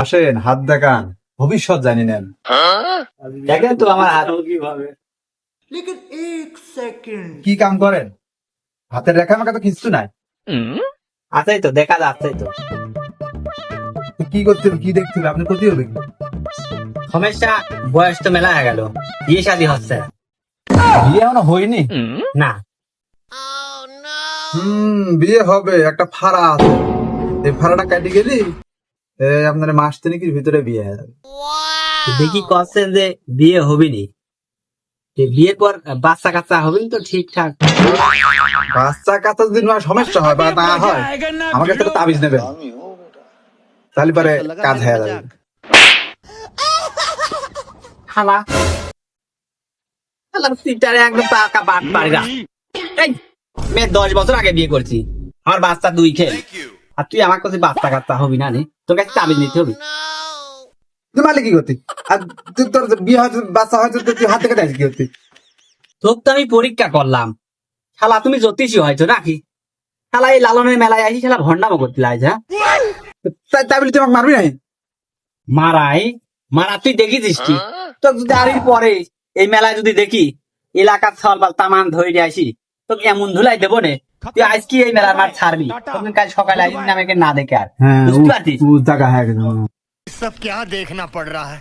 আসেন হাত দেখান ভবিষ্যৎ জানি নেন। দেখেন তো আমার হাত। কি কাম করেন? হাতের রেখা আমাকে তো কিছু নাই। আছেই তো দেখা যাচ্ছেই তো। কি করছিল কি দেখছিল আপনি কোথায় হবে সমস্যা বয়স তো মেলা হয়ে গেল। বিয়ে শাদী হচ্ছে। বিয়ে এখনও হয়নি? না। হুম বিয়ে হবে একটা ফাড়া আছে। এই ফাড়াটা কাটি গেলি? আপনার মাস তিনেকের ভিতরে বিয়ে হয়ে। যাবে দেখি করছেন যে বিয়ে হবিনি। যে বিয়ের পর বাচ্চা কাচ্চা হবেন তো ঠিকঠাক। বাচ্চা কাচ্চা যদি না সমস্যা হয় বা না হয় আমাকে তো তাবিজ নেবেন। তাহলে পরে কাজ হয়ে যাবে। খালা খালার সিটারে একদম পাকা বাট পাড়িরা এই মেয়ে দশ বছর আগে বিয়ে করছি। আমার বাচ্চা দুই খেয়ে। আর তুই আমার কাছে বাচ্চা কাচ্চা হবি না রে তোর কাছে তাবিজ নিতে হবে। তুই মালিক কি করতি? আর তুই তোর বিয়ে হয়তো বাচ্চা হয়তো তুই হাত থেকে দেয় কি করতি? তো আমি পরীক্ষা করলাম। শালা তুমি জ্যোতিষী হয়তো নাকি? শালা এই লালনের মেলায় আসি শালা ভণ্ডামো করতে লাগে হ্যাঁ? তাই তাই বলি তুই আমাকে মারবি নাই মারাই? মারা তুই দেখিছিস কি? তোর যদি আর পরে এই মেলায় যদি দেখি এলাকার সরবাল তামান ধরে আসি তোকে এমন ধুলাই দেবো নে। তুই আজকে এই মেলার মাঠ ছাড়বি? তোকে কাল সকালে আসবি না আমাকে না দেখে আর বুঝতে পারছিস? দেখা হ্যাঁ সব কে দেখনা পড় রা হ্যাঁ